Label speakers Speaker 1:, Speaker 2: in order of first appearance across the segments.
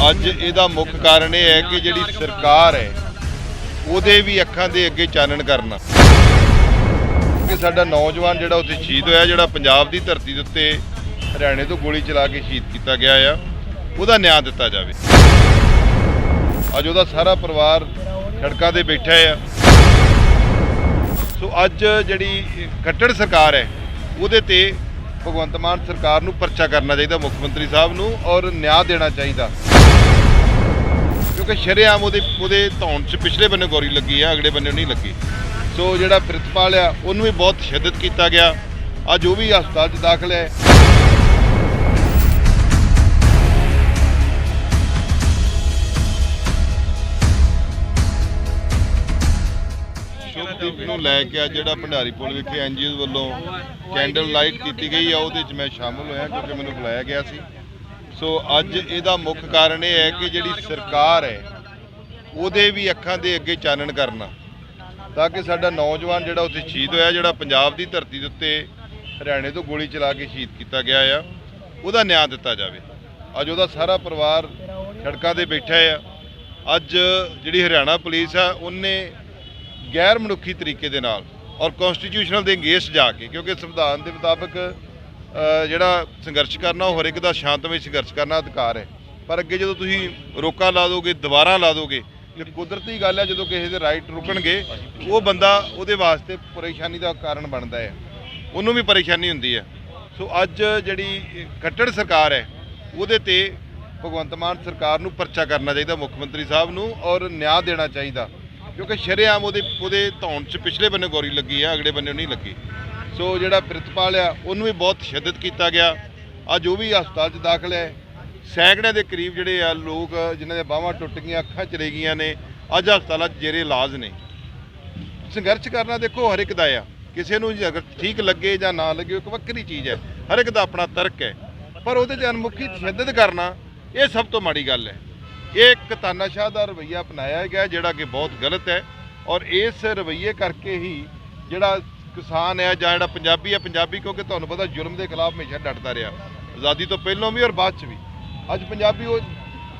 Speaker 1: ਅੱਜ ਇਹਦਾ ਮੁੱਖ ਕਾਰਨ ਇਹ ਹੈ ਕਿ ਜਿਹੜੀ ਸਰਕਾਰ ਹੈ, ਉਹਦੇ ਵੀ ਅੱਖਾਂ ਦੇ ਅੱਗੇ ਚਾਨਣ ਕਰਨਾ। ਕਿ ਸਾਡਾ ਨੌਜਵਾਨ ਜਿਹੜਾ ਉੱਥੇ ਸ਼ਹੀਦ ਹੋਇਆ, ਜਿਹੜਾ ਪੰਜਾਬ ਦੀ ਧਰਤੀ ਦੇ ਉੱਤੇ ਹਰਿਆਣੇ ਤੋਂ ਗੋਲੀ ਚਲਾ ਕੇ ਸ਼ਹੀਦ ਕੀਤਾ ਗਿਆ ਆ, ਉਹਦਾ ਨਿਆਂ ਦਿੱਤਾ ਜਾਵੇ। ਅੱਜ ਉਹਦਾ ਸਾਰਾ ਪਰਿਵਾਰ ਸੜਕਾਂ ਤੇ ਬੈਠਾ ਆ। ਸੋ ਅੱਜ ਜਿਹੜੀ ਕੱਟੜ ਸਰਕਾਰ ਹੈ, ਉਹਦੇ ਤੇ ਭਗਵੰਤ ਮਾਨ ਸਰਕਾਰ ਨੂੰ ਪਰਚਾ ਕਰਨਾ ਚਾਹੀਦਾ, ਮੁੱਖ ਮੰਤਰੀ ਸਾਹਿਬ ਨੂੰ, ਔਰ ਨਿਆਂ ਦੇਣਾ ਚਾਹੀਦਾ। ਕਿਉਂਕਿ ਸ਼ਰੇਆਮ ਉਹਦੇ ਉਹਦੇ ਧੌਣ 'ਚ ਪਿਛਲੇ ਬੰਨੇ ਗੋਰੀ ਲੱਗੀ ਆ, ਅਗਲੇ ਬੰਨੇ ਨਹੀਂ ਲੱਗੀ। ਸੋ ਜਿਹੜਾ ਪ੍ਰਿਤਪਾਲ ਆ, ਉਹਨੂੰ ਵੀ ਬਹੁਤ ਸ਼ਿੱਦਤ ਕੀਤਾ ਗਿਆ। ਅੱਜ ਉਹ ਵੀ ਹਸਪਤਾਲ 'ਚ ਦਾਖਲ ਹੈ। ਲੈ ਕੇ ਅੱਜ ਜਿਹੜਾ ਭੰਡਾਰੀ ਪੁਲ ਵਿਖੇ ਐਨਜੀਓ ਵੱਲੋਂ ਕੈਂਡਲ ਲਾਈਟ ਕੀਤੀ ਗਈ ਆ, ਉਹਦੇ 'ਚ ਮੈਂ ਸ਼ਾਮਲ ਹੋਇਆ ਕਿਉਂਕਿ ਮੈਨੂੰ ਬੁਲਾਇਆ ਗਿਆ ਸੀ। ਸੋ ਅੱਜ ਇਹਦਾ ਮੁੱਖ ਕਾਰਨ ਇਹ ਹੈ ਕਿ ਜਿਹੜੀ ਸਰਕਾਰ ਹੈ, ਉਹਦੇ ਵੀ ਅੱਖਾਂ ਦੇ ਅੱਗੇ ਚਾਨਣ ਕਰਨਾ। ਤਾਂ ਕਿ ਸਾਡਾ ਨੌਜਵਾਨ ਜਿਹੜਾ ਉੱਥੇ ਸ਼ਹੀਦ ਹੋਇਆ, ਜਿਹੜਾ ਪੰਜਾਬ ਦੀ ਧਰਤੀ ਦੇ ਉੱਤੇ ਹਰਿਆਣੇ ਤੋਂ ਗੋਲੀ ਚਲਾ ਕੇ ਸ਼ਹੀਦ ਕੀਤਾ ਗਿਆ ਆ, ਉਹਦਾ ਨਿਆਂ ਦਿੱਤਾ ਜਾਵੇ। ਅੱਜ ਉਹਦਾ ਸਾਰਾ ਪਰਿਵਾਰ ਸੜਕਾਂ ਤੇ ਬੈਠਾ ਆ। ਅੱਜ ਜਿਹੜੀ ਹਰਿਆਣਾ ਪੁਲਿਸ ਆ, ਉਹਨੇ ਗੈਰ ਮਨੁੱਖੀ ਤਰੀਕੇ ਦੇ ਨਾਲ ਔਰ ਕਨਸਟੀਟਿਊਸ਼ਨਲ ਦੇ ਅੰਗੇਸਟ ਜਾ ਕੇ, ਕਿਉਂਕਿ ਸੰਵਿਧਾਨ ਦੇ ਮੁਤਾਬਕ ਜਿਹੜਾ ਸੰਘਰਸ਼ ਕਰਨਾ, ਉਹ ਹਰ ਇੱਕ ਦਾ ਸ਼ਾਂਤਮਈ ਸੰਘਰਸ਼ ਕਰਨਾ ਅਧਿਕਾਰ ਹੈ। ਪਰ ਅੱਗੇ ਜਦੋਂ ਤੁਸੀਂ ਰੋਕਾ ਲਾ ਦੋਗੇ ਦੁਬਾਰਾ ਲਾ ਦੋਗੇ, ਇਹ ਕੁਦਰਤੀ ਗੱਲ ਹੈ, ਜਦੋਂ ਕਿਸੇ ਦੇ ਰਾਈਟ ਰੁਕਣਗੇ, ਉਹ ਬੰਦਾ ਉਹਦੇ ਵਾਸਤੇ ਪਰੇਸ਼ਾਨੀ ਦਾ ਕਾਰਨ ਬਣਦਾ ਹੈ। ਉਹਨੂੰ ਵੀ ਪਰੇਸ਼ਾਨੀ ਹੁੰਦੀ ਹੈ। ਸੋ ਅੱਜ ਜਿਹੜੀ ਖੱਟੜ ਸਰਕਾਰ ਹੈ, ਉਹਦੇ ਤੇ ਭਗਵੰਤ ਮਾਨ ਸਰਕਾਰ ਨੂੰ ਪਰਚਾ ਕਰਨਾ ਚਾਹੀਦਾ, ਮੁੱਖ ਮੰਤਰੀ ਸਾਹਿਬ ਨੂੰ, ਔਰ ਨਿਆਂ ਦੇਣਾ ਚਾਹੀਦਾ। ਕਿਉਂਕਿ ਸ਼ਰੇਆਮ ਉਹਦੇ ਉਹਦੇ ਧੌਣ 'ਚ ਪਿਛਲੇ ਬੰਨੇ ਗੋਰੀ ਲੱਗੀ ਆ, ਅਗਲੇ ਬੰਨੇ ਨਹੀਂ ਲੱਗੀ। ਸੋ ਜਿਹੜਾ ਪ੍ਰਿਤਪਾਲ ਆ, ਉਹਨੂੰ ਵੀ ਬਹੁਤ ਸ਼ਿੱਦਤ ਕੀਤਾ ਗਿਆ। ਅੱਜ ਉਹ ਵੀ ਹਸਪਤਾਲ 'ਚ ਦਾਖਲ ਹੈ। ਸੈਂਕੜਿਆਂ ਦੇ ਕਰੀਬ ਜਿਹੜੇ ਆ ਲੋਕ, ਜਿਨ੍ਹਾਂ ਦੇ ਬਾਹਾਂ ਟੁੱਟ ਗਈਆਂ, ਅੱਖਾਂ ਚਲੇ ਗਈਆਂ ਨੇ, ਅੱਜ ਹਸਪਤਾਲਾਂ 'ਚ ਜੇਰੇ ਇਲਾਜ ਨੇ। ਸੰਘਰਸ਼ ਕਰਨਾ ਦੇਖੋ, ਹਰ ਇੱਕ ਦਾ ਆ। ਕਿਸੇ ਨੂੰ ਅਗਰ ਠੀਕ ਲੱਗੇ ਜਾਂ ਨਾ ਲੱਗੇ, ਉਹ ਇੱਕ ਵੱਖਰੀ ਚੀਜ਼ ਹੈ। ਹਰ ਇੱਕ ਦਾ ਆਪਣਾ ਤਰਕ ਹੈ। ਪਰ ਉਹਦੇ 'ਚ ਅਨਮੁਖੀ ਤਸ਼ੱਦਦ ਕਰਨਾ, ਇਹ ਸਭ ਤੋਂ ਮਾੜੀ ਗੱਲ ਹੈ। ਇਹ ਇੱਕ ਤਾਨਾਸ਼ਾਹ ਦਾ ਰਵਈਆ ਅਪਣਾਇਆ ਗਿਆ ਜਿਹੜਾ ਕਿ ਬਹੁਤ ਗਲਤ ਹੈ ਔਰ ਇਸ ਰਵਈਏ ਕਰਕੇ ਹੀ ਜਿਹੜਾ ਕਿਸਾਨ ਹੈ ਜਾਂ ਜਿਹੜਾ ਪੰਜਾਬੀ ਹੈ, ਪੰਜਾਬੀ ਕਿਉਂਕਿ ਤੁਹਾਨੂੰ ਪਤਾ ਜ਼ੁਲਮ ਦੇ ਖਿਲਾਫ ਹਮੇਸ਼ਾ ਡਟਦਾ ਰਿਹਾ। ਆਜ਼ਾਦੀ ਤੋਂ ਪਹਿਲਾਂ ਵੀ ਔਰ ਬਾਅਦ ਚ ਵੀ। ਅੱਜ ਪੰਜਾਬੀ ਉਹ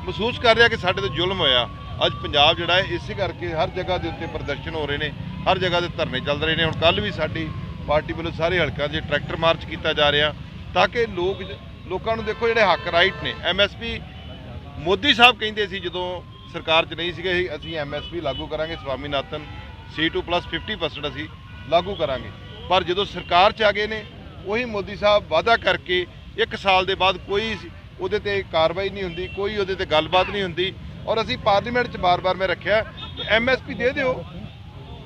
Speaker 1: ਮਹਿਸੂਸ ਕਰ ਰਿਹਾ ਕਿ ਸਾਡੇ ਤੇ ਜ਼ੁਲਮ ਹੋਇਆ। ਅੱਜ ਪੰਜਾਬ ਜਿਹੜਾ ਹੈ, ਇਸੇ ਕਰਕੇ ਹਰ ਜਗ੍ਹਾ ਦੇ ਉੱਤੇ ਪ੍ਰਦਰਸ਼ਨ ਹੋ ਰਹੇ ਨੇ, ਹਰ ਜਗ੍ਹਾ ਤੇ ਧਰਨੇ ਚੱਲ ਰਹੇ ਨੇ। ਹੁਣ ਕੱਲ ਵੀ ਸਾਡੀ ਪਾਰਟੀ ਵੱਲੋਂ ਸਾਰੇ ਹਲਕਿਆਂ 'ਚ ਟਰੈਕਟਰ ਮਾਰਚ ਕੀਤਾ ਜਾ ਰਿਹਾ ਤਾਂ ਕਿ ਲੋਕ ਲੋਕਾਂ ਨੂੰ ਦੇਖੋ ਜਿਹੜੇ ਹੱਕ ਰਾਈਟ ਨੇ ਐਮਐਸਪੀ ਮੋਦੀ ਸਾਹਿਬ ਕਹਿੰਦੇ ਸੀ ਜਦੋਂ ਸਰਕਾਰ 'ਚ ਨਹੀਂ ਸੀਗੇ, ਅਸੀਂ- ਅਸੀਂ ਐਮਐਸਪੀ ਲਾਗੂ ਕਰਾਂਗੇ, ਸਵਾਮੀਨਾਥਨ C2 50% ਅਸੀਂ ਲਾਗੂ ਕਰਾਂਗੇ। ਪਰ ਜਦੋਂ ਸਰਕਾਰ 'ਚ ਆ ਗਏ ਨੇ, ਉਹੀ ਮੋਦੀ ਸਾਹਿਬ ਵਾਅਦਾ ਕਰਕੇ ਇੱਕ ਸਾਲ ਦੇ ਬਾਅਦ ਕੋਈ ਉਹਦੇ ਤੇ ਕਾਰਵਾਈ ਨਹੀਂ ਹੁੰਦੀ, ਕੋਈ ਉਹਦੇ ਤੇ ਗੱਲਬਾਤ ਨਹੀਂ ਹੁੰਦੀ ਔਰ ਅਸੀਂ ਪਾਰਲੀਮੈਂਟ 'ਚ ਬਾਰ-ਬਾਰ ਮੈਂ ਰੱਖਿਆ ਐਮਐਸਪੀ ਦੇ ਦਿਓ।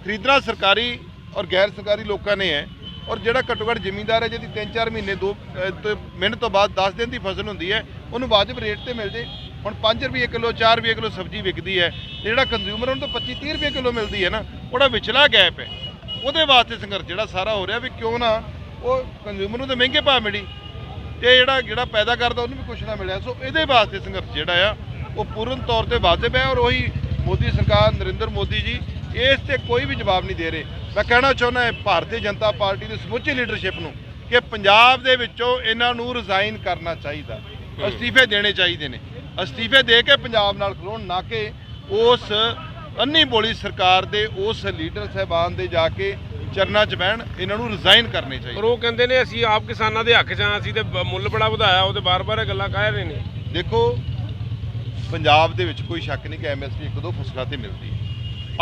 Speaker 1: ਖਰੀਦਣਾ ਸਰਕਾਰੀ ਔਰ ਗੈਰ ਸਰਕਾਰੀ ਲੋਕਾਂ ਨੇ ਹੈ ਔਰ ਜਿਹੜਾ ਘੱਟੋ ਘੱਟ ਜ਼ਿਮੀਂਦਾਰ ਹੈ, ਜਿਹਦੀ 3-4 ਮਹੀਨੇ ਦੋ ਮਿੰਟ ਤੋਂ ਤੋਂ ਬਾਅਦ 10 ਦਿਨ ਦੀ ਫਸਲ ਹੁੰਦੀ ਹੈ, ਉਹਨੂੰ ਵਾਜਬ ਰੇਟ ਤੇ ਮਿਲ ਜੇ। ਹੁਣ 5 ਰੁਪਏ ਕਿਲੋ 4 ਰੁਪਏ ਕਿਲੋ ਸਬਜ਼ੀ ਵਿਕਦੀ ਹੈ ਤੇ ਜਿਹੜਾ ਕੰਜ਼ਿਊਮਰ ਉਹਨੂੰ ਤਾਂ 25-30 ਰੁਪਏ ਕਿਲੋ ਮਿਲਦੀ ਹੈ ਨਾ, ਉਹਦਾ ਵਿਚਲਾ ਗੈਪ ਹੈ। ਉਹਦੇ ਵਾਸਤੇ ਸੰਘਰਸ਼ ਜਿਹੜਾ ਸਾਰਾ ਹੋ ਰਿਹਾ ਵੀ ਕਿਉਂ ਨਾ ਉਹ ਕੰਜ਼ਿਊਮਰ ਨੂੰ ਤਾਂ ਮਹਿੰਗੇ ਭਾਅ ਮਿਲੀ ਤੇ ਜਿਹੜਾ ਜਿਹੜਾ ਪੈਦਾ ਕਰਦਾ ਉਹਨੂੰ ਵੀ ਕੁਛ ਨਾ ਮਿਲਿਆ। ਸੋ ਇਹਦੇ ਵਾਸਤੇ ਸੰਘਰਸ਼ ਜਿਹੜਾ ਆ, ਉਹ ਪੂਰਨ ਤੌਰ ਤੇ ਵਾਜਬ ਹੈ ਔਰ ਉਹੀ ਮੋਦੀ ਸਰਕਾਰ, ਨਰਿੰਦਰ ਮੋਦੀ ਜੀ ਇਸ ਤੇ ਕੋਈ ਵੀ ਜਵਾਬ ਨਹੀਂ ਦੇ ਰਹੇ। ਮੈਂ ਕਹਿਣਾ ਚਾਹੁੰਦਾ ਹਾਂ, ਭਾਰਤੀ ਜਨਤਾ ਪਾਰਟੀ ਦੀ ਸਮੁੱਚੀ ਲੀਡਰਸ਼ਿਪ ਨੂੰ ਕਿ ਪੰਜਾਬ ਦੇ ਵਿੱਚੋਂ ਇਹਨਾਂ ਨੂੰ ਰਿਜ਼ਾਈਨ ਕਰਨਾ ਚਾਹੀਦਾ। ਅਸਤੀਫੇ ਦੇਣੇ ਚਾਹੀਦੇ ਨੇ। ਅਸਤੀਫੇ ਦੇ ਕੇ ਪੰਜਾਬ ਨਾਲ ਖਲੋਣ ਨਾ ਕਿ ਉਸ ਅੰਨੀ ਬੋਲੀ ਸਰਕਾਰ ਦੇ ਉਸ ਲੀਡਰ ਸਹਿਬਾਨ ਦੇ ਜਾ ਕੇ ਚਰਨਾਂ 'ਚ ਬਹਿਣ ਇਹਨਾਂ ਨੂੰ ਰਿਜ਼ਾਈਨ ਕਰਨੇ ਚਾਹੀਦੇ।
Speaker 2: ਪਰ ਉਹ ਕਹਿੰਦੇ ਨੇ ਅਸੀਂ ਆਪ ਕਿਸਾਨਾਂ ਦੇ ਹੱਕ 'ਚ ਹਾਂ ਅਸੀਂ ਤੇ ਮੁੱਲ ਬੜਾ ਵਧਾਇਆ ਉਹ ਤੇ ਬਾਰ-ਬਾਰ ਇਹ ਗੱਲਾਂ ਕਹਿ ਰਹੇ ਨੇ।
Speaker 1: ਦੇਖੋ ਪੰਜਾਬ ਦੇ ਵਿੱਚ ਕੋਈ ਸ਼ੱਕ ਨਹੀਂ ਕਿ ਐਮਐਸਪੀ ਇੱਕ ਦੋ ਫਸਲਾਂ ਤੇ ਮਿਲਦੀ ਹੈ।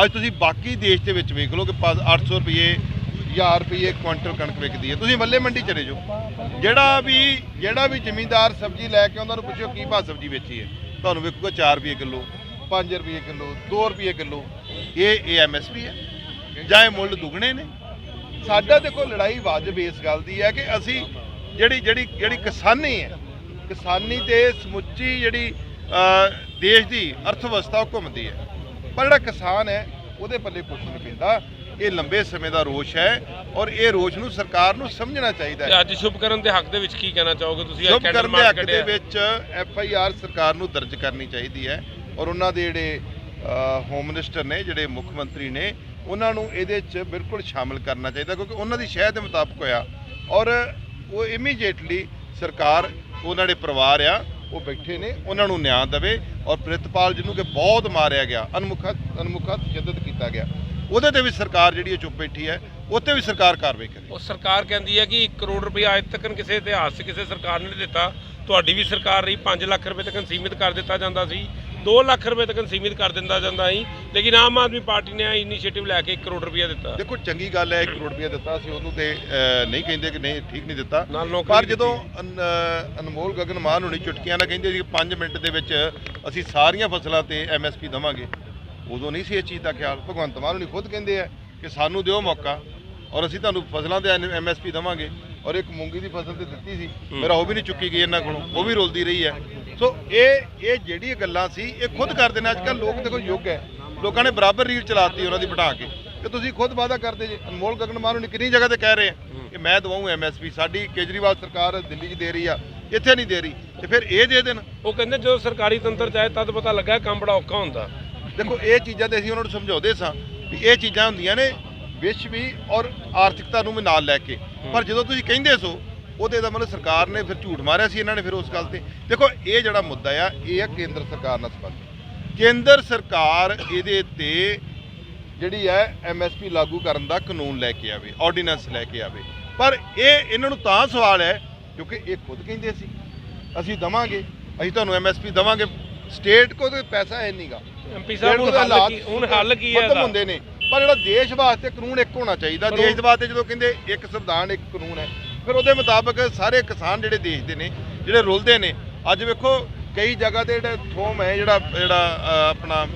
Speaker 1: ਅੱਜ ਤੁਸੀਂ ਬਾਕੀ ਦੇਸ਼ ਦੇ ਵਿੱਚ ਵੇਖ ਲਓ ਕਿ ਪੰਜ- 800 ਰੁਪਏ 1000 ਰੁਪਏ ਕੁਇੰਟਲ ਕਣਕ ਵਿਕਦੀ ਹੈ। ਤੁਸੀਂ ਵੱਲੇ ਮੰਡੀ ਚਲੇ ਜਾਓ। ਜਿਹੜਾ ਵੀ ਜਿਹੜਾ ਵੀ ਜ਼ਮੀਂਦਾਰ ਸਬਜ਼ੀ ਲੈ ਕੇ ਉਹਨਾਂ ਨੂੰ ਪੁੱਛੋ ਕੀ ਭਾਅ ਸਬਜ਼ੀ ਵੇਚੀ ਹੈ। ਤੁਹਾਨੂੰ ਵਿਕੂਗਾ 4 ਰੁਪਏ ਕਿਲੋ 5 ਰੁਪਏ ਕਿਲੋ 2 ਰੁਪਏ ਕਿਲੋ। ਇਹ ਇਹ ਐਮਐਸਪੀ ਹੈ। ਜਾਂ ਇਹ ਮੁੱਲ ਦੁੱਗਣੇ ਨੇ। ਸਾਡਾ ਦੇਖੋ, ਲੜਾਈ ਵਾਜਬ ਇਸ ਗੱਲ ਦੀ ਹੈ ਕਿ ਅਸੀਂ ਜਿਹੜੀ ਜਿਹੜੀ ਜਿਹੜੀ ਕਿਸਾਨੀ ਹੈ, ਕਿਸਾਨੀ ਤੇ ਸਮੁੱਚੀ ਜਿਹੜੀ ਦੇਸ਼ ਦੀ ਅਰਥ ਵਿਵਸਥਾ ਉਹ ਘੁੰਮਦੀ ਹੈ। ਪਰ ਜਿਹੜਾ ਕਿਸਾਨ ਹੈ, ਉਹਦੇ ਪੱਲੇ ਕੁਛ ਨਹੀਂ ਪੈਂਦਾ। ਇਹ ਲੰਬੇ ਸਮੇਂ ਦਾ ਰੋਸ਼ ਹੈ ਔਰ ਇਹ ਰੋਸ਼ ਨੂੰ ਸਰਕਾਰ ਨੂੰ ਸਮਝਣਾ ਚਾਹੀਦਾ ਹੈ।
Speaker 2: ਅੱਜ ਸ਼ੁਭਕਰਨ ਦੇ ਹੱਕ ਦੇ ਵਿੱਚ ਕੀ ਕਹਿਣਾ ਚਾਹੋਗੇ ਤੁਸੀਂ? ਅੱਜ ਕੈਂਡਲ
Speaker 1: ਕਰਨ ਦੇ ਹੱਕ ਦੇ ਵਿੱਚ ਐਫ ਆਈ ਆਰ ਸਰਕਾਰ ਨੂੰ ਦਰਜ ਕਰਨੀ ਚਾਹੀਦੀ ਹੈ ਔਰ ਉਹਨਾਂ ਦੇ ਜਿਹੜੇ ਹੋਮ ਮਿਨਿਸਟਰ ਨੇ ਜਿਹੜੇ ਮੁੱਖ ਮੰਤਰੀ ਨੇ ਉਹਨਾਂ ਨੂੰ ਇਹਦੇ 'ਚ ਬਿਲਕੁਲ ਸ਼ਾਮਲ ਕਰਨਾ ਚਾਹੀਦਾ ਕਿਉਂਕਿ ਉਹਨਾਂ ਦੀ ਸ਼ਹਿ ਦੇ ਮੁਤਾਬਕ ਹੋਇਆ। ਔਰ ਉਹ ਇਮੀਡੀਏਟਲੀ ਸਰਕਾਰ ਉਹਨਾਂ ਦੇ ਪਰਿਵਾਰ ਆ ਉਹ ਬੈਠੇ ਨੇ ਉਹਨਾਂ ਨੂੰ ਨਿਆਂ ਦੇਵੇ ਔਰ ਪ੍ਰਿਤਪਾਲ ਜਿਹਨੂੰ ਕਿ ਬਹੁਤ ਮਾਰਿਆ ਗਿਆ ਅਨਮੁਖਾ ਅਨਮੁਖਾ ਤਸ਼ੱਦਦ ਕੀਤਾ ਗਿਆ। ਉਹਦੇ ਤੇ ਵੀ ਸਰਕਾਰ ਜਿਹੜੀ ਹੈ ਚੁੱਪ ਬੈਠੀ ਹੈ ਉੱਤੇ ਵੀ ਸਰਕਾਰ ਕਾਰਵਾਈ ਕਰੇ।
Speaker 2: ਉਹ ਸਰਕਾਰ ਕਹਿੰਦੀ ਹੈ ਕਿ 1 ਕਰੋੜ ਰੁਪਏ ਅੱਜ ਤੱਕ ਕਿਸੇ ਇਤਿਹਾਸ 'ਚ ਕਿਸੇ ਸਰਕਾਰ ਨੇ ਨਹੀਂ ਦਿੱਤਾ। ਤੁਹਾਡੀ ਵੀ ਸਰਕਾਰ ਰਹੀ 5 ਲੱਖ ਰੁਪਏ ਤੱਕ ਸੀਮਿਤ ਕਰ ਦਿੱਤਾ ਜਾਂਦਾ ਸੀ। 2 ਲੱਖ ਰੁਪਏ ਤੱਕ ਸੀਮਿਤ ਕਰ ਦਿੰਦਾ ਜਾਂਦਾ ਸੀ। ਲੇਕਿਨ ਆਮ ਆਦਮੀ ਪਾਰਟੀ ਨੇ ਇਨੀਸ਼ੀਏਟਿਵ ਲੈ ਕੇ 1 ਕਰੋੜ ਰੁਪਏ ਦਿੱਤਾ।
Speaker 1: ਦੇਖੋ ਚੰਗੀ ਗੱਲ ਹੈ 1 ਕਰੋੜ ਰੁਪਏ ਦਿੱਤਾ ਸੀ ਉਹਨੂੰ ਤੇ ਨਹੀਂ ਕਹਿੰਦੇ ਕਿ ਨਹੀਂ ਠੀਕ ਨਹੀਂ ਦਿੱਤਾ। ਪਰ। ਜਦੋਂ ਅਨਮੋਲ ਗਗਨ ਮਾਨ ਹੁਣੀ ਚੁਟਕੀਆਂ ਨਾਲ ਕਹਿੰਦੇ ਸੀ ਕਿ 5 ਮਿੰਟ ਦੇ ਵਿੱਚ ਅਸੀਂ ਸਾਰੀਆਂ ਫਸਲਾਂ ਤੇ ਐਮਐਸਪੀ ਦਵਾਂਗੇ ਉਦੋਂ ਨਹੀਂ ਸੀ ਇਹ ਚੀਜ਼ ਦਾ ਖਿਆਲ। ਭਗਵੰਤ ਮਾਨ ਹੁਣੀ ਖੁਦ ਕਹਿੰਦੇ ਆ ਕਿ ਸਾਨੂੰ ਦਿਓ ਮੌਕਾ ਔਰ ਅਸੀਂ ਤੁਹਾਨੂੰ ਫਸਲਾਂ ਤੇ ਐਮਐਸਪੀ ਦਵਾਂਗੇ। ਔਰ ਇੱਕ ਮੂੰਗੀ ਦੀ ਫਸਲ ਤੇ ਦਿੱਤੀ ਸੀ। ਮੇਰਾ ਉਹ ਵੀ ਨਹੀਂ ਚੁੱਕੀ ਗਈ ਇਹਨਾਂ ਕੋਲੋਂ। ਉਹ ਵੀ ਰੁਲਦੀ ਰਹੀ ਹੈ। ਸੋ ਇਹ ਇਹ ਜਿਹੜੀ ਗੱਲਾਂ ਸੀ ਇਹ ਖੁਦ ਕਰਦੇ ਨੇ। ਅੱਜ ਕੱਲ ਲੋਕ ਦੇਖੋ ਯੁੱਗ ਹੈ। ਲੋਕਾਂ ਨੇ ਬਰਾਬਰ ਰੀਲ ਚਲਾਤੀ ਉਹਨਾਂ ਦੀ ਬਿਠਾ ਕੇ। ਤੇ ਤੁਸੀਂ ਖੁਦ ਵਾਅਦਾ ਕਰਦੇ ਜੇ। ਅਨਮੋਲ ਗਗਨ ਮਾਨ ਨੂੰ ਕਿੰਨੀ ਜਗ੍ਹਾ ਤੇ ਕਹਿ ਰਹੇ ਆ ਕਿ ਮੈਂ ਦਵਾਉਂ ਐਮਐਸਪੀ ਸਾਡੀ ਕੇਜਰੀਵਾਲ ਸਰਕਾਰ ਦਿੱਲੀ 'ਚ ਦੇ ਰਹੀ ਆ ਇੱਥੇ ਨਹੀਂ ਦੇ ਰਹੀ। ਤੇ ਫਿਰ ਇਹ ਦੇ ਦੇਣ।
Speaker 2: ਉਹ ਕਹਿੰਦੇ ਜਦੋਂ ਸਰਕਾਰੀ ਤੰਤਰ ਚਾਹੇ ਤਦ ਪਤਾ ਲੱਗਾ ਕੰਮ ਬੜਾ ਔਖਾ ਹੁੰਦਾ।
Speaker 1: ਦੇਖੋ, ਇਹ ਚੀਜ਼ਾਂ ਤੇ ਅਸੀਂ ਉਹਨਾਂ ਨੂੰ ਸਮਝਾਉਂਦੇ ਸਾਂ ਵੀ ਇਹ ਚੀਜ਼ਾਂ ਹੁੰਦੀਆਂ ਨੇ ਵਿਸ਼ ਵੀ ਔਰ ਆਰਥਿਕਤਾ ਨੂੰ ਵੀ ਨਾਲ ਲੈ ਕੇ। ਪਰ ਜਦੋਂ ਤੁਸੀਂ ਕਹਿੰਦੇ ਸੋ, ਉਹਦੇ ਦਾ ਮਤਲਬ ਸਰਕਾਰ ਨੇ ਫਿਰ ਝੂਠ ਮਾਰਿਆ ਸੀ ਇਹਨਾਂ ਨੇ ਫਿਰ ਉਸ ਗੱਲ ਤੇ। ਦੇਖੋ, ਇਹ ਜਿਹੜਾ ਮੁੱਦਾ ਆ, ਇਹ ਆ ਕੇਂਦਰ ਸਰਕਾਰ ਨਾਲ ਸੰਬੰਧਿਤ। ਕੇਂਦਰ ਸਰਕਾਰ ਇਹਦੇ ਤੇ ਜਿਹੜੀ ਹੈ ਐਮਐਸਪੀ ਲਾਗੂ ਕਰਨ ਦਾ ਕਾਨੂੰਨ ਲੈ ਕੇ ਆਵੇ ਆਰਡੀਨੈਂਸ ਲੈ ਕੇ ਆਵੇ। ਪਰ ਇਹ ਇਹਨਾਂ ਨੂੰ ਤਾਂ ਸਵਾਲ ਹੈ ਕਿਉਂਕਿ ਇਹ ਖੁਦ ਕਹਿੰਦੇ ਸੀ, ਅਸੀਂ ਦਵਾਂਗੇ, ਅਸੀਂ ਤੁਹਾਨੂੰ ਐਮਐਸਪੀ ਦਵਾਂਗੇ। ਸਟੇਟ ਕੋਲ ਤੇ ਪੈਸਾ ਹੈ ਨਹੀਂਗਾ
Speaker 2: ਐਮਪੀ ਸਾਹਿਬ ਹੁਣ ਹੱਲ ਕੀ ਹੁਣ ਹੱਲ ਕੀ ਹੈ
Speaker 1: ਖਤਮ ਹੁੰਦੇ ਨੇ। ਪਰ ਜਿਹੜਾ ਦੇਸ਼ ਵਾਸਤੇ ਕਾਨੂੰਨ ਇੱਕ ਹੋਣਾ ਚਾਹੀਦਾ। ਦੇਸ਼ ਵਾਸਤੇ ਜਦੋਂ ਕਹਿੰਦੇ ਇੱਕ ਸੰਵਿਧਾਨ ਇੱਕ ਕਾਨੂੰਨ ਹੈ ਫਿਰ ਉਹਦੇ ਮੁਤਾਬਕ ਸਾਰੇ ਕਿਸਾਨ ਜਿਹੜੇ ਦੇਸ਼ ਦੇ ਨੇ ਜਿਹੜੇ ਰੁਲਦੇ ਨੇ ਅੱਜ ਵੇਖੋ ਕਈ ਜਗ੍ਹਾ ਤੇ ਜਿਹੜਾ ਥੋਮ ਹੈ ਜਿਹੜਾ ਜਿਹੜਾ ਆਪਣਾ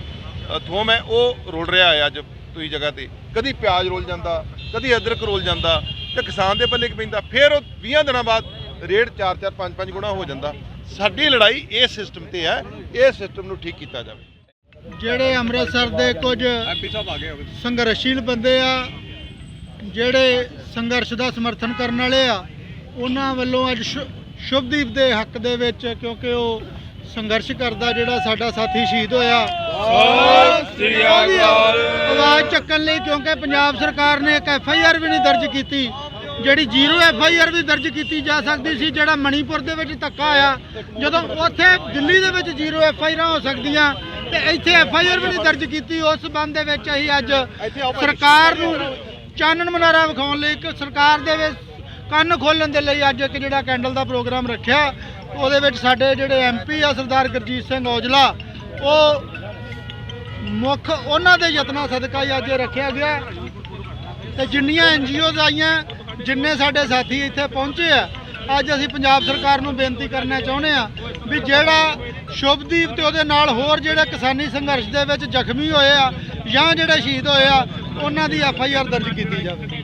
Speaker 1: ਥੋਮ ਹੈ ਉਹ ਰੁਲ ਰਿਹਾ ਹੈ ਅੱਜ ਦੂਜੀ ਜਗ੍ਹਾ ਤੇ। ਕਦੀ ਪਿਆਜ਼ ਰੁਲ ਜਾਂਦਾ ਕਦੀ ਅਦਰਕ ਰੁਲ ਜਾਂਦਾ ਤੇ ਕਿਸਾਨ ਦੇ ਪੱਲੇ ਕੀ ਪੈਂਦਾ। ਫਿਰ ਉਹ 20 ਦਿਨਾਂ ਬਾਅਦ ਰੇਟ 4-4 5-5 ਗੁਣਾ ਹੋ ਜਾਂਦਾ। ਸਾਡੀ ਲੜਾਈ ਇਸ ਸਿਸਟਮ ਤੇ ਹੈ ਇਸ ਸਿਸਟਮ ਨੂੰ ਠੀਕ ਕੀਤਾ ਜਾਵੇ।
Speaker 3: ਜਿਹੜੇ ਅੰਮ੍ਰਿਤਸਰ ਦੇ ਕੁਝ ਸੰਘਰਸ਼ੀਲ ਬੰਦੇ ਆ ਜਿਹੜੇ ਸੰਘਰਸ਼ ਦਾ ਸਮਰਥਨ ਕਰਨ ਵਾਲੇ ਆ ਉਹਨਾਂ ਵੱਲੋਂ ਅੱਜ ਸ਼ੁ- ਸ਼ੁਭਦੀਪ ਦੇ ਹੱਕ ਦੇ ਵਿੱਚ ਕਿਉਂਕਿ ਉਹ ਸੰਘਰਸ਼ ਕਰਦਾ ਜਿਹੜਾ ਸਾਡਾ ਸਾਥੀ ਸ਼ਹੀਦ ਹੋਇਆ। ਆਵਾਜ਼ ਚੱਕਣ ਲਈ ਕਿਉਂਕਿ ਪੰਜਾਬ ਸਰਕਾਰ ਨੇ ਇੱਕ ਐਫ ਆਈ ਆਰ ਵੀ ਨਹੀਂ ਦਰਜ ਕੀਤੀ। ਜਿਹੜੀ ਜ਼ੀਰੋ ਐਫ ਆਈ ਆਰ ਵੀ ਦਰਜ ਕੀਤੀ ਜਾ ਸਕਦੀ ਸੀ ਜਿਹੜਾ ਮਣੀਪੁਰ ਦੇ ਵਿੱਚ ਧੱਕਾ ਆਇਆ ਜਦੋਂ ਉੱਥੇ ਦਿੱਲੀ ਦੇ ਵਿੱਚ ਜ਼ੀਰੋ ਐਫ ਆਈ ਆਰ ਹੋ ਸਕਦੀਆਂ ਤੇ ਇੱਥੇ ਐਫ ਆਈ ਆਰ ਵੀ ਨਹੀਂ ਦਰਜ ਕੀਤੀ ਉਸ ਸਬੰਧ ਦੇ ਵਿੱਚ ਅਸੀਂ ਅੱਜ ਸਰਕਾਰ ਨੂੰ ਚਾਨਣ ਮਨਾਰਾ ਵਿਖਾਉਣ ਲਈ ਇੱਕ ਸਰਕਾਰ ਦੇ ਵਿੱਚ ਕੰਨ ਖੋਲਣ ਦੇ ਲਈ ਅੱਜ ਇੱਕ ਜਿਹੜਾ ਕੈਂਡਲ ਦਾ ਪ੍ਰੋਗਰਾਮ ਰੱਖਿਆ। ਉਹਦੇ ਵਿੱਚ ਸਾਡੇ ਜਿਹੜੇ ਐਮਪੀ ਆ ਸਰਦਾਰ ਗੁਰਜੀਤ ਸਿੰਘ ਔਜਲਾ ਉਹ ਮੁੱਖ ਉਹਨਾਂ ਦੇ ਯਤਨਾਂ ਸਦਕਾ ਹੀ ਅੱਜ ਰੱਖਿਆ ਗਿਆ। ਤੇ ਜਿੰਨੀਆਂ ਐਨਜੀਓਜ਼ ਆਈਆਂ ਜਿੰਨੇ ਸਾਡੇ ਸਾਥੀ ਇੱਥੇ ਪਹੁੰਚੇ ਆ, ਅੱਜ ਅਸੀਂ ਪੰਜਾਬ ਸਰਕਾਰ ਨੂੰ ਬੇਨਤੀ ਕਰਨਾ ਚਾਹੁੰਦੇ ਆ ਵੀ ਜਿਹੜਾ ਸ਼ੁਭਦੀਪ ਤੇ ਉਹਦੇ ਨਾਲ ਹੋਰ ਜਿਹੜੇ ਕਿਸਾਨੀ ਸੰਘਰਸ਼ ਦੇ ਵਿੱਚ ਜ਼ਖਮੀ ਹੋਏ ਆ ਜਾਂ ਜਿਹੜੇ ਸ਼ਹੀਦ ਹੋਏ ਆ, ਉਹਨਾਂ ਦੀ ਐਫ ਆਈ ਆਰ ਦਰਜ ਕੀਤੀ ਜਾਵੇ।